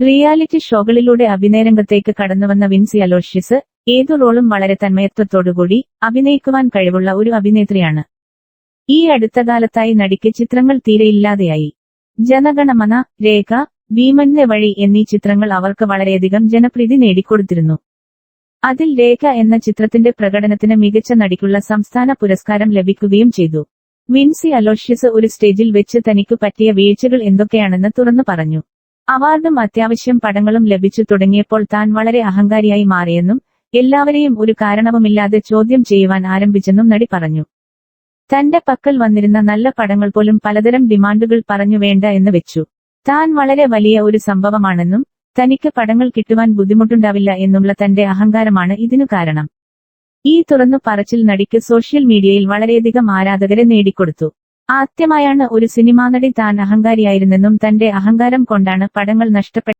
Reality ഷോകളിലൂടെ അഭിനയരംഗത്തേക്ക് കടന്നുവന്ന Vincy Aloysius ഏതു റോളും വളരെ തന്മയത്വത്തോടുകൂടി അഭിനയിക്കുവാൻ കഴിവുള്ള ഒരു അഭിനേത്രിയാണ്. ഈ അടുത്ത കാലത്തായി നടിക്ക് ചിത്രങ്ങൾ തീരെയില്ലാതെയായി ജനഗണമന രേഖ ഭീമന്റെ വഴി എന്നീ ചിത്രങ്ങൾ അവർക്ക് വളരെയധികം ജനപ്രീതി നേടിക്കൊടുത്തിരുന്നു. അതിൽ രേഖ എന്ന ചിത്രത്തിന്റെ പ്രകടനത്തിന് മികച്ച നടിക്കുള്ള സംസ്ഥാന പുരസ്കാരം ലഭിക്കുകയും ചെയ്തു. വിൻസി അലോഷ്യസ് ഒരു സ്റ്റേജിൽ വെച്ച് തനിക്ക് പറ്റിയ വീഴ്ചകൾ എന്തൊക്കെയാണെന്ന് തുറന്നു പറഞ്ഞു. അവാർഡും അത്യാവശ്യം പടങ്ങളും ലഭിച്ചു തുടങ്ങിയപ്പോൾ താൻ വളരെ അഹങ്കാരിയായി മാറിയെന്നും എല്ലാവരെയും ഒരു കാരണവുമില്ലാതെ ചോദ്യം ചെയ്യുവാൻ ആരംഭിച്ചെന്നും നടി പറഞ്ഞു. തന്റെ പക്കൽ വന്നിരുന്ന നല്ല പടങ്ങൾ പോലും പലതരം ഡിമാൻഡുകൾ പറഞ്ഞു വേണ്ട എന്ന് വെച്ചു. താൻ വളരെ വലിയ ഒരു സംഭവമാണെന്നും തനിക്ക് പടങ്ങൾ കിട്ടുവാൻ ബുദ്ധിമുട്ടുണ്ടാവില്ല എന്നുള്ള തന്റെ അഹങ്കാരമാണ് ഇതിനു കാരണം. ഈ തുറന്നു പറച്ചിൽ നടിക്ക് സോഷ്യൽ മീഡിയയിൽ വളരെയധികം ആരാധകരെ നേടിക്കൊടുത്തു. ആദ്യമായാണ് ഒരു സിനിമാ നടി താൻ അഹങ്കാരിയായിരുന്നെന്നും തന്റെ അഹങ്കാരം കൊണ്ടാണ് പടങ്ങൾ നഷ്ടപ്പെട്ട